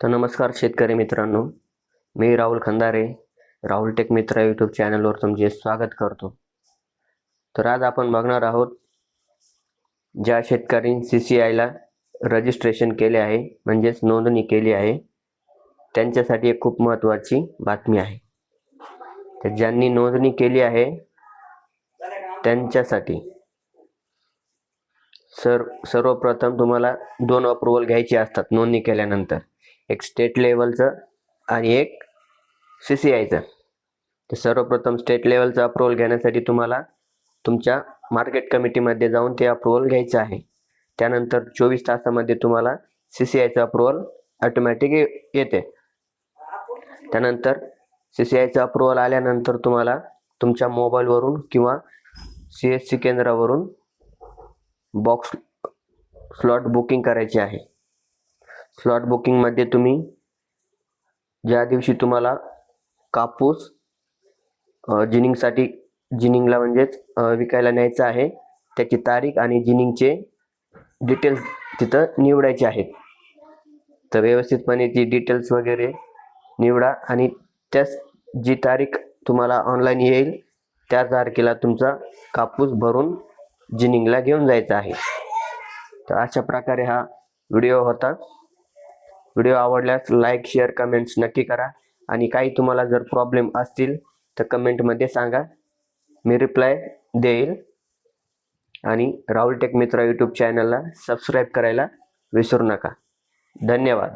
तर नमस्कार शेतकरी मित्रांनो. मी राहुल खंदारे राहुल टेक मित्र यूट्यूब चॅनलवर तुमचे स्वागत करतो. तर आज आपण बघणार आहोत ज्या शेतकऱ्यांनी सी सी आयला रजिस्ट्रेशन केले आहे म्हणजेच नोंदणी केली आहे त्यांच्यासाठी एक खूप महत्त्वाची बातमी आहे. तर ज्यांनी नोंदणी केली आहे त्यांच्यासाठी सर सर्वप्रथम तुम्हाला दोन अप्रुव्हल घ्यायचे असतात नोंदणी केल्यानंतर. एक स्टेट लेवलचं आणि एक सी सी आयचं तर सर्वप्रथम स्टेट लेवलचं अप्रुव्हल घेण्यासाठी तुम्हाला तुमच्या मार्केट कमिटीमध्ये जाऊन ते अप्रुव्हल घ्यायचं आहे. त्यानंतर चोवीस तासामध्ये तुम्हाला सी सी आयचं अप्रुव्हल ऑटोमॅटिक येते. त्यानंतर सी सी आयचं अप्रुव्हल आल्यानंतर तुम्हाला तुमच्या मोबाईलवरून किंवा सी एस सी केंद्रावरून बॉक्स स्लॉट बुकिंग करायचे आहे. स्लॉट बुकिंगमध्ये तुम्ही ज्या दिवशी तुम्हाला कापूस जिनिंगसाठी जिनिंगला म्हणजेच विकायला न्यायचं आहे त्याची तारीख आणि जिनिंगचे डिटेल्स तिथं निवडायचे आहेत. तर व्यवस्थितपणे ती डिटेल्स वगैरे निवडा आणि त्याच जी तारीख तुम्हाला ऑनलाईन येईल त्या तारखेला तुमचा कापूस भरून जिनिंगला घेऊन जायचा आहे. तर अशा प्रकारे हा व्हिडिओ होता. व्हिडिओ आवडल्यास लाईक शेअर कमेंट्स नक्की करा. आणि काही तुम्हाला जर प्रॉब्लेम असतील तर कमेंटमध्ये सांगा. मी रिप्लाय देईल. आणि राहुल टेक मित्र यूट्यूब चॅनलला सबस्क्राईब करायला विसरू नका. धन्यवाद.